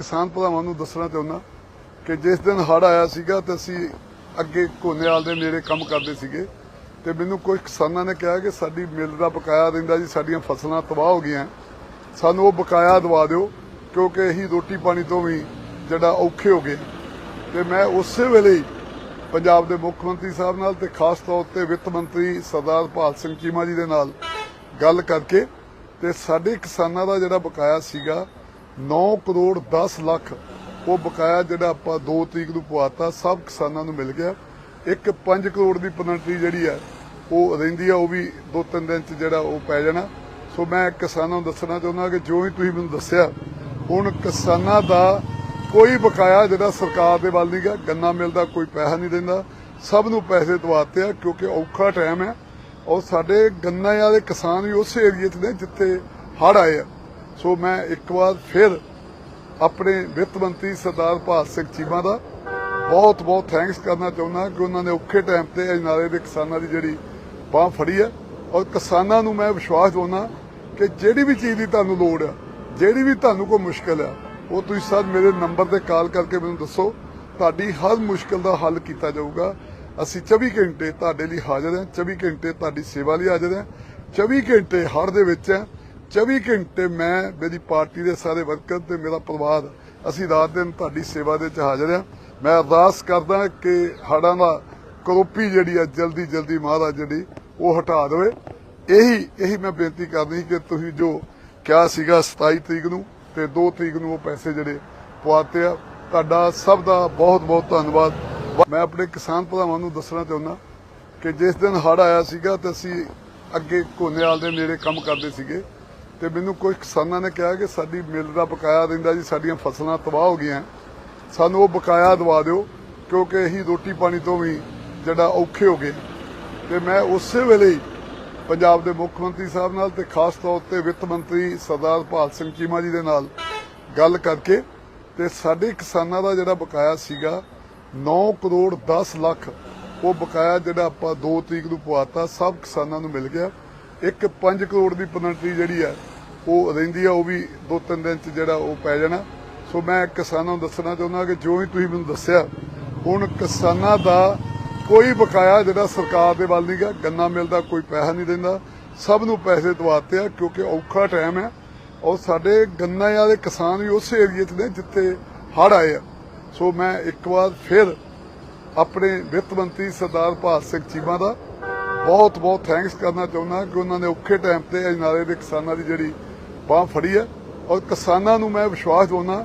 ਕਿਸਾਨ ਭਰਾਵਾਂ ਨੂੰ ਦੱਸਣਾ ਚਾਹੁੰਦਾ ਕਿ ਜਿਸ ਦਿਨ ਹੜ੍ਹ ਆਇਆ ਸੀਗਾ ਤੇ ਅਸੀਂ ਅੱਗੇ ਕੋਨੇਵਾਲ ਦੇ ਨੇੜੇ ਕੰਮ ਕਰਦੇ ਸੀਗੇ ਤੇ ਮੈਨੂੰ ਕੁਝ ਕਿਸਾਨਾਂ ਨੇ ਕਿਹਾ ਕਿ ਸਾਡੀ ਮਿਲ ਦਾ ਬਕਾਇਆ ਰਹਿੰਦਾ ਜੀ, ਸਾਡੀਆਂ ਫਸਲਾਂ ਤਬਾਹ ਹੋ ਗਈਆਂ। ਸਾਨੂੰ ਉਹ ਬਕਾਇਆ ਦਵਾ ਦਿਓ, ਕਿਉਂਕਿ ਅਸੀਂ ਰੋਟੀ ਪਾਣੀ ਤੋਂ ਵੀ ਜਿਹੜਾ ਔਖੇ ਹੋ ਗਏ। ਤੇ ਮੈਂ ਉਸੇ ਵੇਲੇ ਹੀ ਪੰਜਾਬ ਦੇ ਮੁੱਖ ਮੰਤਰੀ ਸਾਹਿਬ ਨਾਲ ਤੇ ਖਾਸ ਤੌਰ ਤੇ ਵਿੱਤ ਮੰਤਰੀ ਸਰਦਾਰ ਭਾਲ ਸਿੰਘ ਚੀਮਾ ਜੀ ਦੇ ਨਾਲ ਗੱਲ ਕਰਕੇ ਤੇ ਸਾਡੇ ਕਿਸਾਨਾਂ ਦਾ ਜਿਹੜਾ ਬਕਾਇਆ ਸੀਗਾ 9 ਕਰੋੜ 10 ਲੱਖ ਉਹ ਬਕਾਇਆ ਜਿਹੜਾ ਆਪਾਂ 2 ਤਰੀਕ ਨੂੰ ਪਵਾਤਾ, ਸਭ ਕਿਸਾਨਾਂ ਨੂੰ ਮਿਲ ਗਿਆ। ਇੱਕ 5 ਕਰੋੜ ਦੀ ਪੈਨਲਟੀ ਜਿਹੜੀ ਆ ਉਹ ਰਹਿੰਦੀ ਆ, ਉਹ ਵੀ 2-3 ਦਿਨ ਚ ਜਿਹੜਾ ਉਹ ਪੈ ਜਾਣਾ। ਸੋ ਮੈਂ ਕਿਸਾਨਾਂ ਨੂੰ ਦੱਸਣਾ ਚਾਹੁੰਦਾ ਕਿ ਜੋ ਵੀ ਤੁਸੀਂ ਮੈਨੂੰ ਦੱਸਿਆ, ਹੁਣ ਕਿਸਾਨਾਂ ਦਾ ਕੋਈ ਬਕਾਇਆ ਜਿਹੜਾ ਸਰਕਾਰ ਦੇ ਵੱਲ ਨਹੀਂ ਗਿਆ, ਗੰਨਾ ਮਿਲਦਾ ਕੋਈ ਪੈਸਾ ਨਹੀਂ ਦਿੰਦਾ। ਸਭ ਨੂੰ ਪੈਸੇ ਦਵਾਤੇ ਆ, ਕਿਉਂਕਿ ਔਖਾ ਟਾਈਮ ਹੈ। ਔਰ ਸਾਡੇ ਗੰਨਾ ਵਾਲੇ ਕਿਸਾਨ ਵੀ ਉਸੇ ਏਰੀਏ 'ਚ ਨੇ ਜਿੱਥੇ ਹੜ੍ਹ ਆਏ ਆ। ਸੋ ਮੈਂ ਇੱਕ ਵਾਰ ਫਿਰ ਆਪਣੇ ਵਿੱਤ ਮੰਤਰੀ ਸਰਦਾਰ ਭਾਲ ਸਿੰਘ ਚੀਮਾ ਦਾ ਬਹੁਤ ਬਹੁਤ ਥੈਂਕਸ ਕਰਨਾ ਚਾਹੁੰਦਾ ਕਿ ਉਹਨਾਂ ਨੇ ਔਖੇ ਟਾਈਮ ਤੇ ਅਜਨਾਲੇ ਦੇ ਕਿਸਾਨਾਂ ਦੀ ਜਿਹੜੀ ਬਾਹ ਫੜੀ ਹੈ। ਔਰ ਕਿਸਾਨਾਂ ਨੂੰ ਮੈਂ ਵਿਸ਼ਵਾਸ ਦਿਵਾਉਣਾ ਕਿ ਜਿਹੜੀ ਵੀ ਚੀਜ਼ ਦੀ ਤੁਹਾਨੂੰ ਲੋੜ ਆ ਜਿਹੜੀ ਵੀ ਤੁਹਾਨੂੰ ਕੋਈ ਮੁਸ਼ਕਲ ਆ ਉਹ ਤੁਸੀਂ ਸਰ ਮੇਰੇ ਨੰਬਰ ਤੇ ਕਾਲ ਕਰਕੇ ਮੈਨੂੰ ਦੱਸੋ। ਤੁਹਾਡੀ ਹਰ ਮੁਸ਼ਕਲ ਦਾ ਹੱਲ ਕੀਤਾ ਜਾਊਗਾ। ਅਸੀਂ 24 ਘੰਟੇ ਤੁਹਾਡੇ ਲਈ ਹਾਜ਼ਰ ਹਾਂ 24 ਘੰਟੇ ਤੁਹਾਡੀ ਸੇਵਾ ਲਈ ਹਾਜ਼ਰ ਹਾਂ 24 ਘੰਟੇ ਹਰ ਦੇ ਵਿੱਚ ਹੈ। 24 ਘੰਟੇ ਮੈਂ ਮੇਰੀ ਪਾਰਟੀ ਦੇ ਸਾਰੇ ਵਰਕਰ ਤੇ ਮੇਰਾ ਪਰਿਵਾਰ, ਅਸੀਂ ਰਾਤ ਦਿਨ ਤੁਹਾਡੀ ਸੇਵਾ ਦੇ ਵਿੱਚ ਹਾਜ਼ਰ ਹਾਂ। ਮੈਂ ਅਰਦਾਸ ਕਰਦਾ ਕਿ ਹੜ੍ਹਾਂ ਦਾ ਕਰੋਪੀ ਜਿਹੜੀ ਆ, ਜਲਦੀ ਜਲਦੀ ਮਹਾਰਾਜ ਜਿਹੜੀ, ਉਹ ਹਟਾ ਦੇਵੇ। ਇਹੀ ਇਹੀ ਮੈਂ ਬੇਨਤੀ ਕਰਨੀ ਕਿ ਤੁਸੀਂ ਜੋ ਕਿਹਾ ਸੀਗਾ 27 ਤਰੀਕ ਨੂੰ ਤੇ 2 ਤਰੀਕ ਨੂੰ ਉਹ ਪੈਸੇ ਜਿਹੜੇ ਪਵਾਤੇ ਆ, ਤੁਹਾਡਾ ਸਭ ਦਾ ਬਹੁਤ ਬਹੁਤ ਧੰਨਵਾਦ। ਮੈਂ ਆਪਣੇ ਕਿਸਾਨ ਭਰਾਵਾਂ ਨੂੰ ਦੱਸਣਾ ਚਾਹੁੰਦਾ ਕਿ ਜਿਸ ਦਿਨ ਹੜ੍ਹ ਆਇਆ ਸੀਗਾ ਤੇ ਅਸੀਂ ਅੱਗੇ ਕੋਨੇਵਾਲ ਦੇ ਨੇੜੇ ਕੰਮ ਕਰਦੇ ਸੀਗੇ ਤੇ ਮੈਨੂੰ ਕੁਝ ਕਿਸਾਨਾਂ ਨੇ ਕਿਹਾ ਕਿ ਸਾਡੀ ਮਿਲ ਦਾ ਬਕਾਇਆ ਰਹਿੰਦਾ ਜੀ, ਸਾਡੀਆਂ ਫਸਲਾਂ ਤਬਾਹ ਹੋ ਗਈਆਂ। ਸਾਨੂੰ ਉਹ ਬਕਾਇਆ ਦਵਾ ਦਿਓ, ਕਿਉਂਕਿ ਅਸੀਂ ਰੋਟੀ ਪਾਣੀ ਤੋਂ ਵੀ ਜਿਹੜਾ ਔਖੇ ਹੋ ਗਏ। ਤੇ ਮੈਂ ਉਸੇ ਵੇਲੇ ਪੰਜਾਬ ਦੇ ਮੁੱਖ ਮੰਤਰੀ ਸਾਹਿਬ ਨਾਲ ਤੇ ਖਾਸ ਤੌਰ ਤੇ ਵਿੱਤ ਮੰਤਰੀ ਸਰਦਾਰ ਭਾਲ ਸਿੰਘ ਚੀਮਾ ਜੀ ਦੇ ਨਾਲ ਗੱਲ ਕਰਕੇ ਤੇ ਸਾਡੇ ਕਿਸਾਨਾਂ ਦਾ ਜਿਹੜਾ ਬਕਾਇਆ ਸੀਗਾ 9 ਕਰੋੜ 10 ਲੱਖ, ਉਹ ਬਕਾਇਆ ਜਿਹੜਾ ਆਪਾਂ 2 ਤਰੀਕ ਨੂੰ ਪਵਾਤਾ, ਸਭ ਕਿਸਾਨਾਂ ਨੂੰ ਮਿਲ ਗਿਆ। ਇੱਕ 5 ਕਰੋੜ ਦੀ ਪੈਨਲਟੀ ਜਿਹੜੀ ਆ, ਉਹ ਰਹਿੰਦੀ ਆ, ਉਹ ਵੀ 2-3 ਦਿਨ ਚ ਜਿਹੜਾ ਉਹ ਪੈ ਜਾਣਾ। ਸੋ ਮੈਂ ਕਿਸਾਨਾਂ ਨੂੰ ਦੱਸਣਾ ਚਾਹੁੰਦਾ ਕਿ ਜੋ ਵੀ ਤੁਸੀਂ ਮੈਨੂੰ ਦੱਸਿਆ, ਹੁਣ ਕਿਸਾਨਾਂ ਦਾ ਕੋਈ ਬਕਾਇਆ ਜਿਹੜਾ ਸਰਕਾਰ ਦੇ ਵੱਲ ਨਹੀਂ ਗਿਆ ਗੰਨਾ ਮਿਲਦਾ ਕੋਈ ਪੈਸਾ ਨਹੀਂ ਦਿੰਦਾ। ਸਭ ਨੂੰ ਪੈਸੇ ਦਵਾਤੇ ਆ, ਕਿਉਂਕਿ ਔਖਾ ਟਾਈਮ ਹੈ ਔਰ ਸਾਡੇ ਗੰਨਾ ਵਾਲੇ ਕਿਸਾਨ ਵੀ ਉਸੇ ਏਰੀਏ 'ਚ ਨੇ ਜਿੱਥੇ ਹੜ੍ਹ ਆਏ ਆ। ਸੋ ਮੈਂ ਇੱਕ ਵਾਰ ਫਿਰ ਆਪਣੇ ਵਿੱਤ ਮੰਤਰੀ ਸਰਦਾਰ ਭਾਲ ਸਿੰਘ ਚੀਮਾ ਦਾ ਬਹੁਤ ਬਹੁਤ ਥੈਂਕਸ ਕਰਨਾ ਚਾਹੁੰਦਾ ਕਿ ਉਹਨਾਂ ਨੇ ਔਖੇ ਟਾਈਮ ਤੇ ਅਜਨਾਲੇ ਦੇ ਕਿਸਾਨਾਂ ਦੀ ਜਿਹੜੀ ਬਾਹ ਫੜੀ ਹੈ। ਔਰ ਕਿਸਾਨਾਂ ਨੂੰ ਮੈਂ ਵਿਸ਼ਵਾਸ ਦਿਵਾਉਣਾ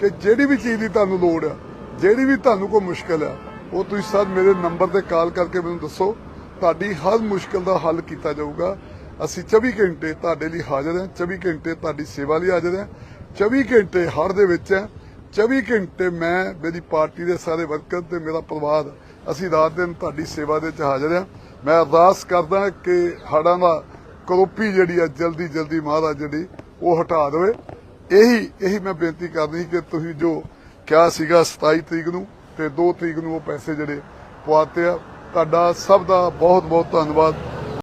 ਕਿ ਜਿਹੜੀ ਵੀ ਚੀਜ਼ ਦੀ ਤੁਹਾਨੂੰ ਲੋੜ ਹੈ ਜਿਹੜੀ ਵੀ ਤੁਹਾਨੂੰ ਕੋਈ ਮੁਸ਼ਕਲ ਆ, ਉਹ ਤੁਸੀਂ ਸਰ ਮੇਰੇ ਨੰਬਰ ਤੇ ਕਾਲ ਕਰਕੇ ਮੈਨੂੰ ਦੱਸੋ। ਤੁਹਾਡੀ ਹਰ ਮੁਸ਼ਕਲ ਦਾ ਹੱਲ ਕੀਤਾ ਜਾਊਗਾ। ਅਸੀਂ 24 ਘੰਟੇ ਤੁਹਾਡੇ ਲਈ ਹਾਜ਼ਰ ਹਾਂ 24 ਘੰਟੇ ਤੁਹਾਡੀ ਸੇਵਾ ਲਈ ਹਾਜ਼ਰ ਹਾਂ 24 ਘੰਟੇ ਹਰ ਦੇ ਵਿੱਚ ਹੈ। 24 ਘੰਟੇ ਮੈਂ ਮੇਰੀ ਪਾਰਟੀ ਦੇ ਸਾਰੇ ਵਰਕਰ ਤੇ ਮੇਰਾ ਪਰਿਵਾਰ ਅਸੀਂ ਰਾਤ ਦਿਨ ਤੁਹਾਡੀ ਸੇਵਾ ਦੇ ਵਿੱਚ ਹਾਜ਼ਰ ਹਾਂ। ਮੈਂ ਅਰਦਾਸ ਕਰਦਾ ਕਿ ਹੜਾਂ ਦਾ ਕਰੋਪੀ ਜਿਹੜੀ ਆ, ਜਲਦੀ ਜਲਦੀ ਮਹਾਰਾਜ ਜਿਹੜੀ, ਉਹ ਹਟਾ ਦੇਵੇ। ਇਹੀ ਇਹੀ ਮੈਂ ਬੇਨਤੀ ਕਰਦੀ ਕਿ ਤੁਸੀਂ ਜੋ ਕਿਹਾ ਸੀਗਾ 27 ਤਰੀਕ ਨੂੰ ਤੇ 2 ਤਰੀਕ ਨੂੰ ਉਹ ਪੈਸੇ ਜਿਹੜੇ ਪਵਾਤੇ ਆ। ਤੁਹਾਡਾ ਸਭ ਦਾ ਬਹੁਤ ਬਹੁਤ ਧੰਨਵਾਦ।